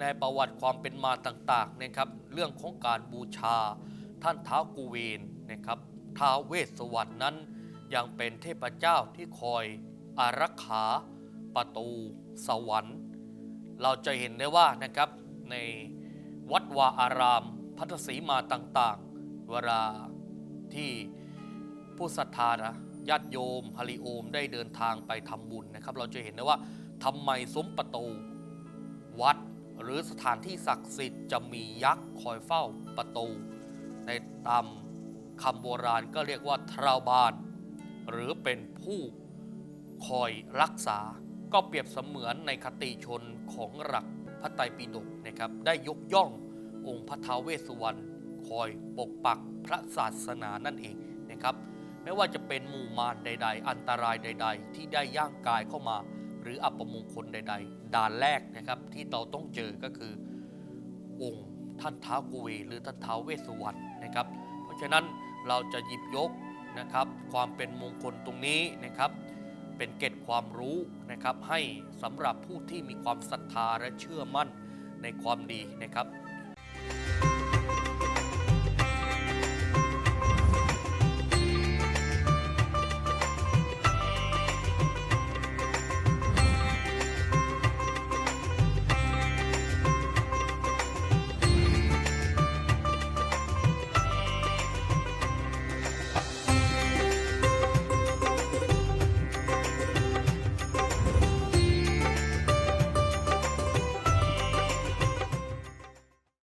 ในประวัติความเป็นมาต่างๆนะครับ เรื่องของการบูชา ท่านท้าวกุเวนนะครับท้าวเวสสวรรณนั้น ยังเป็นเทพเจ้าที่คอยอารักขาประตูสวรรค์ เราจะเห็นได้ว่านะครับในวัดวาอารามพัทสีมาต่างๆ เวลาที่ผู้ศรัทธานะญาติโยมฮาริโอมได้เดินทางไปทำบุญนะครับ เราจะเห็นได้ว่าทำไมซุ้มประตูวัด หรือสถานที่ศักดิ์สิทธิ์จะมียักษ์คอยเฝ้าประตู ในตามคำโบราณก็เรียกว่าทราวบาน หรือเป็นผู้คอยรักษา ก็เปรียบเสมือนในคติชนของหลักพระไตรปิฎกนะครับ ได้ยกย่ององค์พระท้าวเวสสุวรรณคอยปกปักพระศาสนานั่นเองนะครับ ไม่ว่าจะเป็นหมู่มารใด ๆ อันตรายใด ๆ ที่ได้ย่างกายเข้ามา หรืออัปมงคลใด ๆ ด่านแรกนะครับที่เราต้องเจอก็คือองค์ท่านท้าวกุเวหรือท่านท้าวเวสสุวรรณนะครับ เพราะฉะนั้นเราจะหยิบยกนะครับ ความเป็นมงคลตรงนี้นะครับ เป็นเกตความรู้นะครับ ให้สำหรับผู้ที่มีความศรัทธาและเชื่อมั่นในความดีนะครับ